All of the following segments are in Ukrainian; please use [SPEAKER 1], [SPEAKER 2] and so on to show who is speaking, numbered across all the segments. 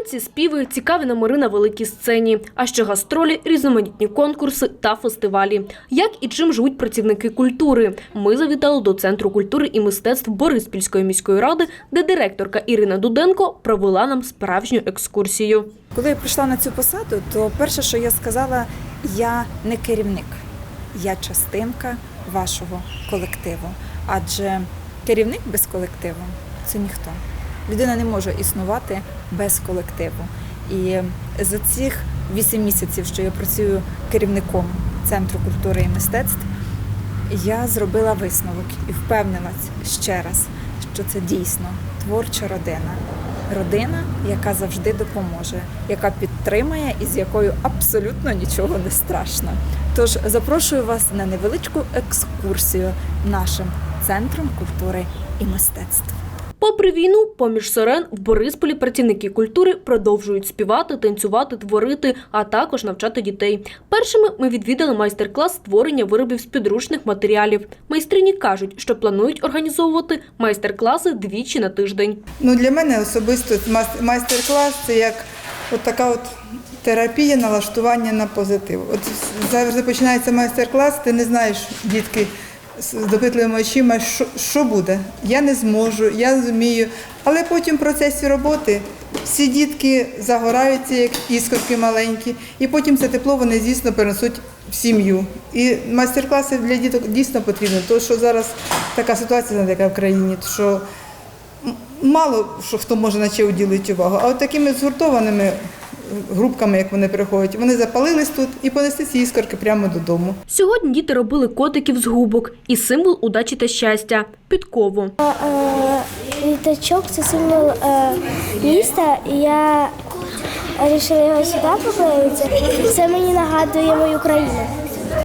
[SPEAKER 1] Танці, співи, цікаві номери на великій сцені, а ще гастролі, різноманітні конкурси та фестивалі. Як і чим живуть працівники культури? Ми завітали до Центру культури і мистецтв Бориспільської міської ради, де директорка Ірина Дуденко провела нам справжню екскурсію.
[SPEAKER 2] Коли я прийшла на цю посаду, то перше, що я сказала, я не керівник, я частинка вашого колективу. Адже керівник без колективу це ніхто. Людина не може існувати без колективу. І за цих вісім місяців, що я працюю керівником Центру культури і мистецтв, я зробила висновок і впевнилась ще раз, що це дійсно творча родина. Родина, яка завжди допоможе, яка підтримає і з якою абсолютно нічого не страшно. Тож запрошую вас на невеличку екскурсію нашим центром культури і мистецтв.
[SPEAKER 1] Попри війну, поміж сирен в Борисполі працівники культури продовжують співати, танцювати, творити, а також навчати дітей. Першими ми відвідали майстер-клас створення виробів з підручних матеріалів. Майстрині кажуть, що планують організовувати майстер-класи двічі на тиждень.
[SPEAKER 3] Ну, для мене особисто майстер-клас це як от така от терапія налаштування на позитив. От завжди починається майстер-клас, ти не знаєш, дітки з допитливими очима, що, що буде. Я не зможу, я зумію. Але потім в процесі роботи всі дітки загораються, як іскорки маленькі, і потім це тепло вони, звісно, перенесуть в сім'ю. І майстер-класи для діток дійсно потрібні, тому що зараз така ситуація така в країні, що мало що хто може на чи уділити увагу, а от такими згуртованими групками, як вони приходять, вони запалились тут і понесли ці іскорки прямо додому.
[SPEAKER 1] Сьогодні діти робили котиків з губок і символ удачі та щастя підкову.
[SPEAKER 4] Е, Літачок це символ е, міста, і я вирішила його сюди поклеїти. Це мені нагадує мою країну.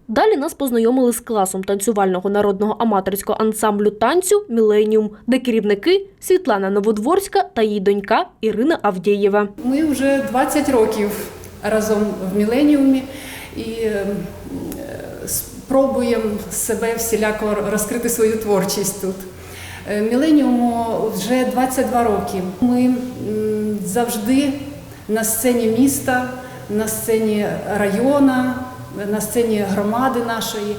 [SPEAKER 1] Далі нас познайомили з класом танцювального народного аматорського ансамблю танцю Міленіум, де керівники Світлана Новодворська та її донька Ірина Авдєєва.
[SPEAKER 5] Ми вже 20 років разом в міленіумі і е, спробуємо себе всіляко розкрити свою творчість тут. Е, Міленіуму вже 22 роки. Ми завжди на сцені міста, на сцені района, на сцені громади нашої.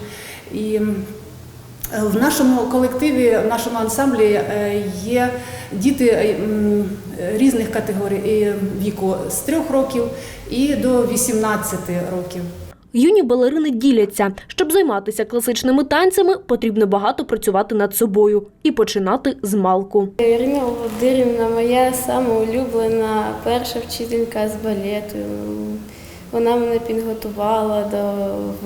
[SPEAKER 5] І в нашому колективі, в нашому ансамблі е, є діти е, різних категорій віку з 3 років і до 18 років.
[SPEAKER 1] Юні балерини діляться. Щоб займатися класичними танцями, потрібно багато працювати над собою і починати з малку.
[SPEAKER 6] Ірина Володимирівна моя сама улюблена перша вчителька з балету. Вона мене підготувала до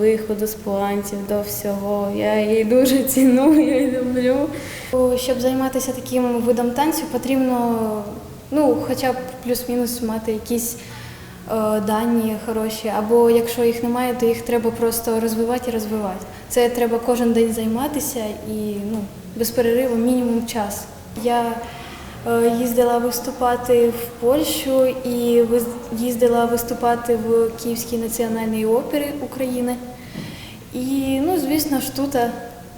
[SPEAKER 6] виходу з планців, до всього. Я її дуже ціную і люблю. Щоб займатися таким видом танцю, потрібно ну, хоча б плюс-мінус мати якісь е, дані хороші. Або якщо їх немає, то їх треба просто розвивати і розвивати. Це треба кожен день займатися і ну, без перериву мінімум час. Я їздила виступати в Польщу і їздила виступати в Київській національній опері України. І, ну, звісно ж, тут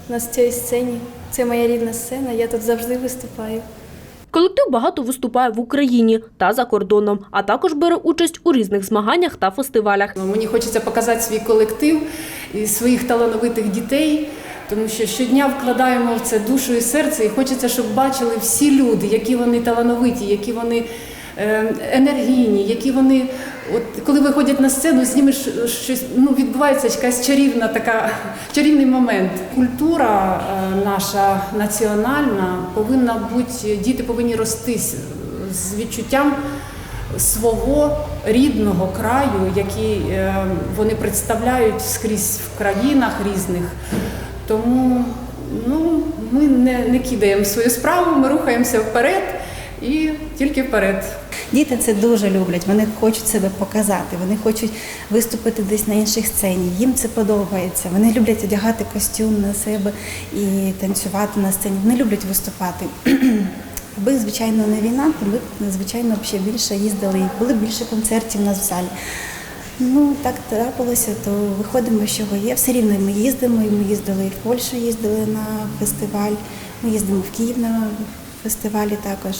[SPEAKER 6] на цій сцені. Це моя рідна сцена, я тут завжди виступаю.
[SPEAKER 1] Колектив багато виступає в Україні та за кордоном, а також бере участь у різних змаганнях та фестивалях.
[SPEAKER 5] Мені хочеться показати свій колектив і своїх талановитих дітей, тому що щодня вкладаємо в це душу і серце, і хочеться, щоб бачили всі люди, які вони талановиті, які вони е, енергійні, які вони, от коли виходять на сцену, з ними щось ну, відбувається якась чарівна така чарівний момент. Культура е, наша національна повинна бути, діти повинні рости з- з відчуттям свого рідного краю, який е, вони представляють скрізь в країнах різних. Тому ну, ми не, не кидаємо свою справу, ми рухаємося вперед і тільки вперед.
[SPEAKER 7] Діти це дуже люблять, вони хочуть себе показати, вони хочуть виступити десь на інших сцені. Їм це подобається. Вони люблять одягати костюм на себе і танцювати на сцені. Вони люблять виступати. Аби, звичайно, не війна, то ми, б, звичайно, ще більше їздили і були більше концертів у нас в залі. Ну, так трапилося, то виходимо, чого є. Все рівно ми їздимо, і ми їздили і в Польщу, їздили на фестиваль, ми їздимо в Київ на фестивалі також.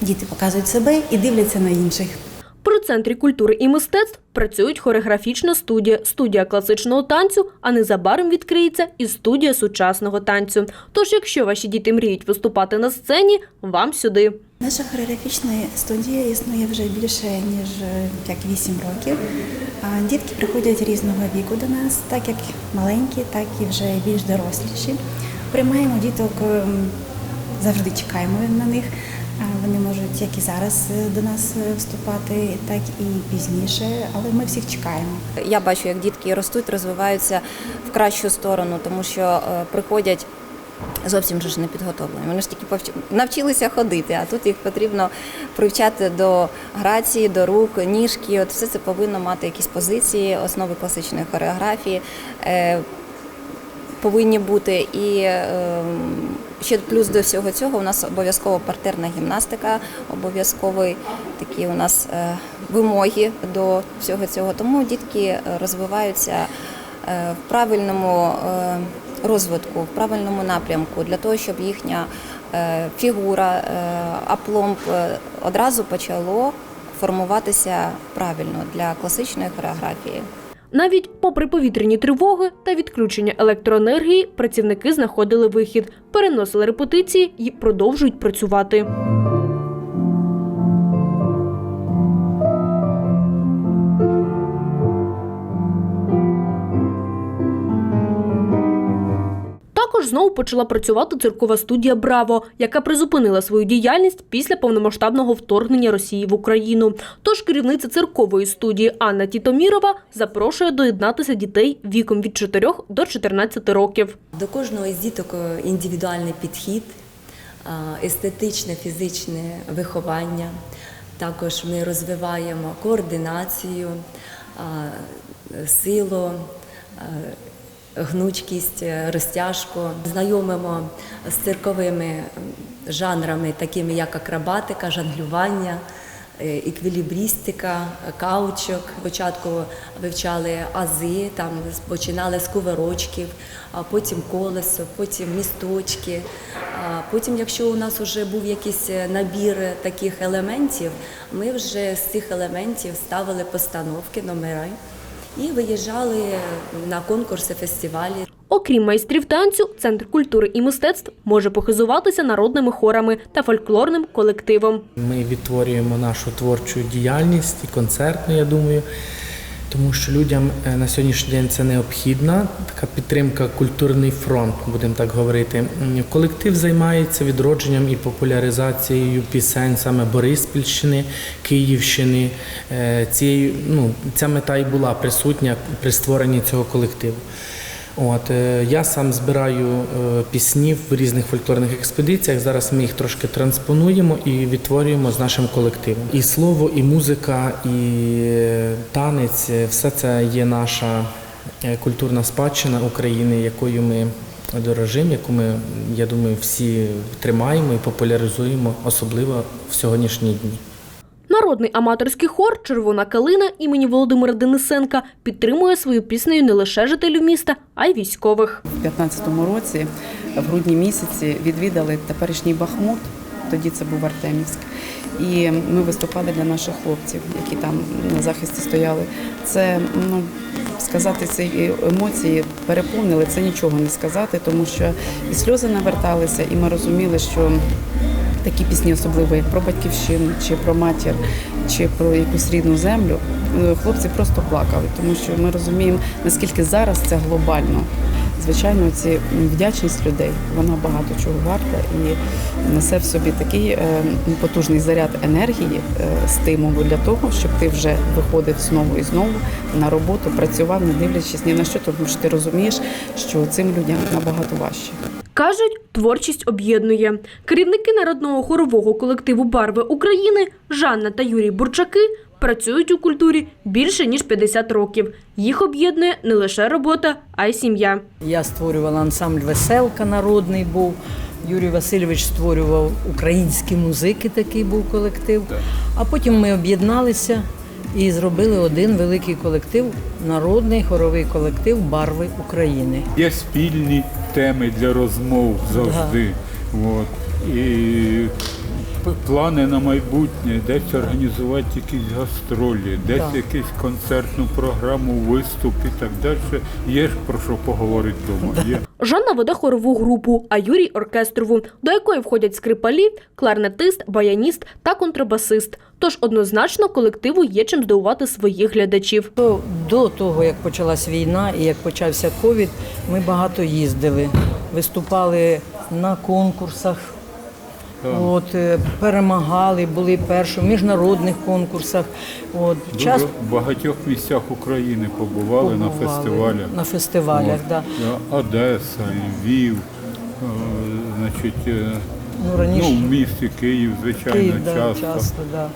[SPEAKER 7] Діти показують себе і дивляться на інших.
[SPEAKER 1] При центрі культури і мистецтв працюють хореографічна студія, студія класичного танцю, а незабаром відкриється і студія сучасного танцю. Тож, якщо ваші діти мріють виступати на сцені, вам сюди.
[SPEAKER 7] Наша хореографічна студія існує вже більше ніж е, як 8 років. Дітки приходять різного віку до нас, так як маленькі, так і вже більш доросліші. Приймаємо діток, ем, завжди чекаємо на них. Вони можуть як і зараз е, до нас е, вступати, так і пізніше, але ми всіх чекаємо.
[SPEAKER 8] Я бачу, як дітки ростуть, розвиваються в кращу сторону, тому що приходять зовсім же ж не підготовлені. Вони ж тільки навчилися ходити, а тут їх потрібно привчати до грації, до рук, ніжки. От все це повинно мати якісь позиції, основи класичної хореографії. Е, Повинні бути і е, ще плюс до всього цього у нас обов'язково партерна гімнастика, обов'язкові такі у нас е, вимоги до всього цього. Тому дітки е, розвиваються в правильному е, розвитку, в правильному напрямку для того, щоб їхня е, фігура, е, апломб е, одразу почало формуватися правильно для класичної хореографії.
[SPEAKER 1] Навіть попри повітряні тривоги та відключення електроенергії, працівники знаходили вихід, переносили репетиції і продовжують працювати. Знову почала працювати циркова студія Браво, яка призупинила свою діяльність після повномасштабного вторгнення Росії в Україну. Тож керівниця циркової студії Анна Тітомірова запрошує доєднатися дітей віком від 4 до 14 років.
[SPEAKER 9] До кожного із діток е, індивідуальний підхід, естетичне, фізичне виховання. Також ми розвиваємо координацію, силу, а, гнучкість, е, розтяжку, знайомимо з цирковими жанрами, такими як акробатика, жонглювання. е, Еквілібрістика, каучок. Спочатку вивчали ази, там починали з кувирочків, а потім колесо, потім місточки. Потім, якщо у нас вже був якийсь набір таких елементів, ми вже з цих елементів ставили постановки, номери і виїжджали на конкурси, фестивалі.
[SPEAKER 1] Окрім майстрів танцю, центр культури і мистецтв може похизуватися народними хорами та фольклорним колективом.
[SPEAKER 10] Ми відтворюємо нашу творчу діяльність і концертну, я думаю, тому що людям е, на сьогоднішній день це необхідна така підтримка, культурний фронт, будемо так говорити. Колектив займається відродженням і популяризацією пісень саме Бориспільщини, Київщини. Е, Цією, ну, ця мета і була присутня при створенні цього колективу. От е, я сам збираю е, пісні в різних фольклорних експедиціях. Зараз ми їх трошки транспонуємо і відтворюємо з нашим колективом. І слово, і музика, і е, танець все це є наша культурна спадщина України, якою ми дорожимо, яку ми, я думаю, всі тримаємо і популяризуємо, особливо в сьогоднішні дні.
[SPEAKER 1] Народний аматорський хор Червона калина імені Володимира Денисенка підтримує свою піснею не лише жителів міста, а й військових.
[SPEAKER 11] У 2015 році, в грудні місяці, відвідали теперішній Бахмут, тоді це був Артемівськ. І ми виступали для наших хлопців, які там на захисті стояли. Це ну сказати ці емоції переповнили, це нічого не сказати, тому що і сльози наверталися, і ми розуміли, що такі пісні, особливо як про батьківщину, чи про матір, чи про якусь рідну землю, е, хлопці просто плакали, тому що ми розуміємо, наскільки зараз це глобально. Звичайно, ці вдячність людей вона багато чого варта і несе в собі такий е, потужний заряд енергії, е, стимулу для того, щоб ти вже виходив знову і знову на роботу, працював, не дивлячись ні на що, тому що ти розумієш, що цим людям набагато важче.
[SPEAKER 1] Кажуть, творчість об'єднує. Керівники народного хорового колективу Барви України Жанна та Юрій Бурчаки працюють у культурі більше ніж 50 років. Їх об'єднує не лише робота, а й сім'я.
[SPEAKER 12] Я створювала ансамбль Веселка народний був. Юрій Васильович створював українські музики, такий був колектив. А потім ми об'єдналися і зробили один великий колектив, народний хоровий колектив Барви України.
[SPEAKER 13] Є спільні теми для розмов завжди. От. І плани на майбутнє, десь організувати якісь гастролі, десь
[SPEAKER 12] Так.
[SPEAKER 13] якусь концертну програму, виступ і так далі. Є ж про що поговорити вдома. Є.
[SPEAKER 1] Жанна веде хорову групу, а Юрій оркестрову, до якої входять скрипалі, кларнетист, баяніст та контрабасист. Тож однозначно колективу є чим здивувати своїх глядачів.
[SPEAKER 12] То до того, як почалась війна і як почався ковід, ми багато їздили, виступали на конкурсах. От, е, перемагали, були перші в міжнародних конкурсах. От,
[SPEAKER 13] Дуже в багатьох місцях України побували, на фестивалях.
[SPEAKER 12] На фестивалях,
[SPEAKER 13] От.
[SPEAKER 12] да.
[SPEAKER 13] Да, Одеса, Львів, е, значить, е,
[SPEAKER 12] Ну, раніше
[SPEAKER 13] ну, в місті Київ, звичайно,
[SPEAKER 12] Київ, да,
[SPEAKER 13] часто.
[SPEAKER 12] часто да.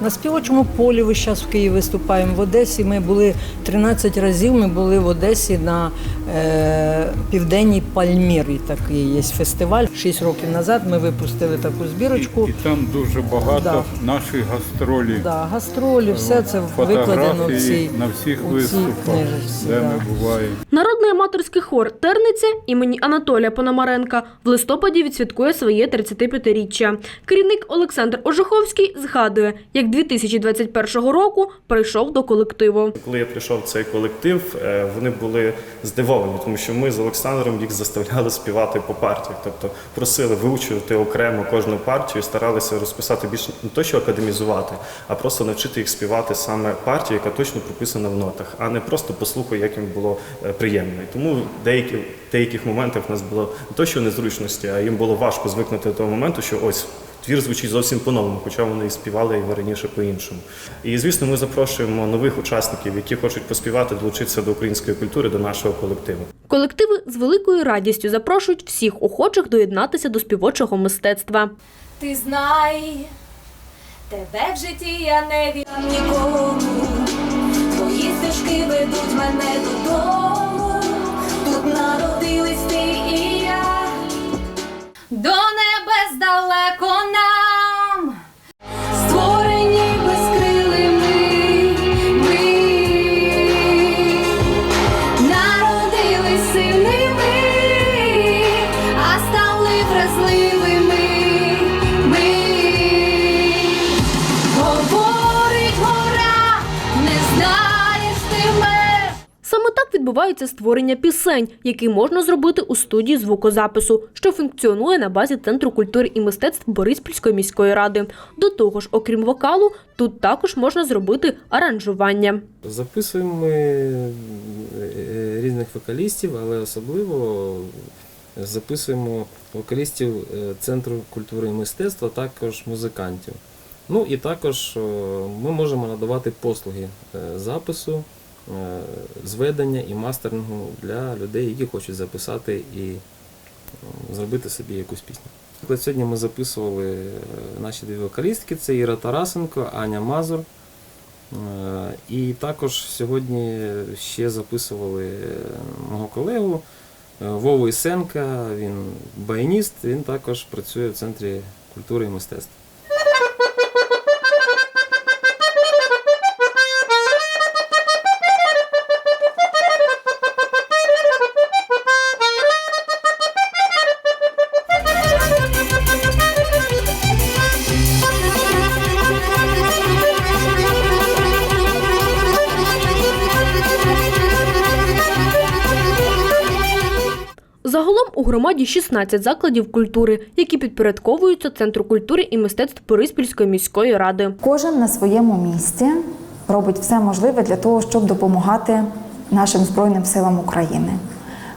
[SPEAKER 12] На співочому полі ви зараз в Києві виступаємо. В Одесі ми були 13 разів. Ми були в Одесі на е, південній Пальмірі. Такий є фестиваль. Шість років назад ми випустили таку збірочку.
[SPEAKER 13] І там дуже багато
[SPEAKER 12] Да.
[SPEAKER 13] наших гастролів.
[SPEAKER 12] Да, гастролі, все це викладено в цій
[SPEAKER 13] на всіх
[SPEAKER 12] у цій книжечці,
[SPEAKER 13] де
[SPEAKER 12] да.
[SPEAKER 13] ми буваємо.
[SPEAKER 1] Народний аматорський хор Терниця імені Анатолія Пономаренка в листопаді відсвяткує своє 35-річчя. Керівник Олександр Ожуховський згадує, як 2021 року прийшов до колективу.
[SPEAKER 14] Коли я прийшов в цей колектив, е, вони були здивовані, тому що ми з Олександром їх заставляли співати по партіях, тобто просили вивчувати окремо кожну партію, старалися розписати більш не то, що академізувати, а просто навчити їх співати саме партію, яка точно прописана в нотах, а не просто послухай, як їм було е, приємно. І тому деякі деяких моментах в нас було не то, що незручності, а їм було важко звикнути до того моменту, що ось. Твір звучить зовсім по-новому, хоча вони і співали його раніше по-іншому. І звісно, ми запрошуємо нових учасників, які хочуть поспівати, долучитися до української культури, до нашого колективу.
[SPEAKER 1] Колективи з великою радістю запрошують всіх охочих доєднатися до співочого мистецтва.
[SPEAKER 15] Ти знай, тебе в житті я не віддам нікому. Твої стежки ведуть мене додому. Тут народились ти і я. До далеко нам.
[SPEAKER 1] Відбувається створення пісень, які можна зробити у студії звукозапису, що функціонує на базі Центру культури і мистецтв Бориспільської міської ради. До того ж, окрім вокалу, тут також можна зробити аранжування.
[SPEAKER 16] Записуємо ми е, різних вокалістів, але особливо записуємо вокалістів е, Центру культури і мистецтва, також музикантів. Ну і також е, ми можемо надавати послуги е, запису, е, зведення і мастерингу для людей, які хочуть записати і е, зробити собі якусь пісню. Наприклад, Сьогодні ми записували е, наші дві вокалістки: це Іра Тарасенко, Аня Мазур. Е, І також сьогодні ще записували е, мого колегу е, Вову Ісенка, він баяніст, він також працює в Центрі культури і мистецтва.
[SPEAKER 1] У громаді 16 закладів культури, які підпорядковуються Центру культури і мистецтв Бориспільської міської ради.
[SPEAKER 2] Кожен на своєму місці робить все можливе для того, щоб допомагати нашим Збройним силам України.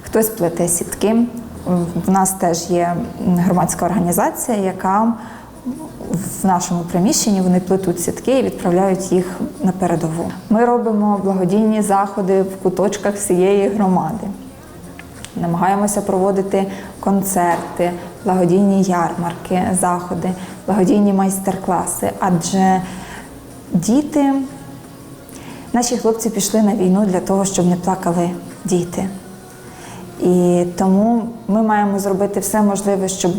[SPEAKER 2] Хтось плете сітки. В нас теж є громадська організація, яка в нашому приміщенні вони плетуть сітки і відправляють їх на передову. Ми робимо благодійні заходи в куточках всієї громади. Намагаємося проводити концерти, благодійні ярмарки, заходи, благодійні майстер-класи. Адже діти, наші хлопці пішли на війну для того, щоб не плакали діти. І тому ми маємо зробити все можливе, щоб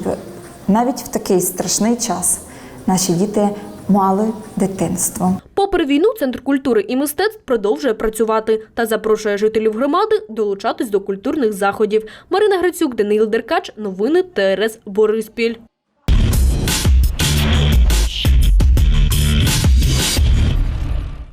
[SPEAKER 2] навіть в такий страшний час наші діти мали дитинство.
[SPEAKER 1] Попри війну, Центр культури і мистецтв продовжує працювати та запрошує жителів громади долучатись до культурних заходів. Марина Грицюк, Даниїл Деркач. Новини ТРС Бориспіль.